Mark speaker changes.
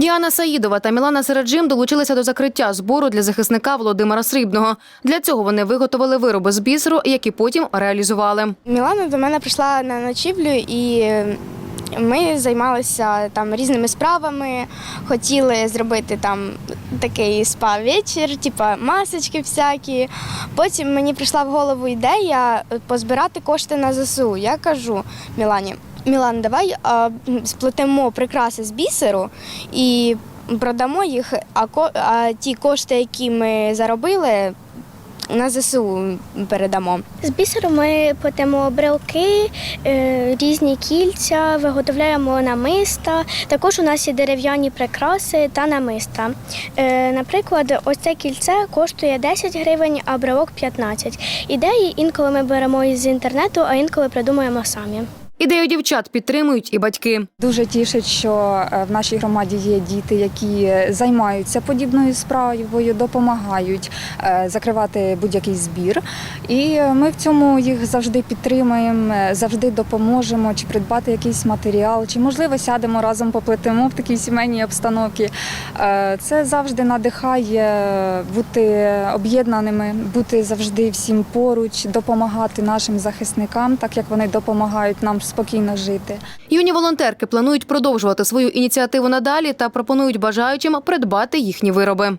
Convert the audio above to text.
Speaker 1: Діана Саїдова та Мілана Середжим долучилися до закриття збору для захисника Володимира Срібного. Для цього вони виготовили вироби з бісеру, які потім реалізували.
Speaker 2: Мілана до мене прийшла на ночівлю і ми займалися там різними справами. Хотіли зробити там такий спа-вечір, типу масочки всякі. Потім мені прийшла в голову ідея позбирати кошти на ЗСУ. Я кажу Мілані, Мілан, давай а, сплетемо прикраси з бісеру і продамо їх, а, ко- а ті кошти, які ми заробили, на ЗСУ передамо.
Speaker 3: З бісеру ми плетемо брелки, е, різні кільця, виготовляємо намиста. Також у нас є дерев'яні прикраси та намиста. Е, Наприклад, ось це кільце коштує 10 гривень, а брелок 15. Ідеї інколи ми беремо із інтернету, а інколи придумуємо самі.
Speaker 1: Ідею дівчат підтримують і батьки.
Speaker 4: Дуже тішить, що е, в нашій громаді є діти, які займаються подібною справою, допомагають е, закривати будь-який збір. І ми в цьому їх завжди підтримуємо, е, завжди допоможемо, чи придбати якийсь матеріал, чи можливо сядемо разом поплетемо в такій сімейній обстановці. Це завжди надихає бути об'єднаними, бути завжди всім поруч, допомагати нашим захисникам, так як вони допомагають нам спокійно жити.
Speaker 1: Юні волонтерки планують продовжувати свою ініціативу надалі та пропонують бажаючим придбати їхні вироби.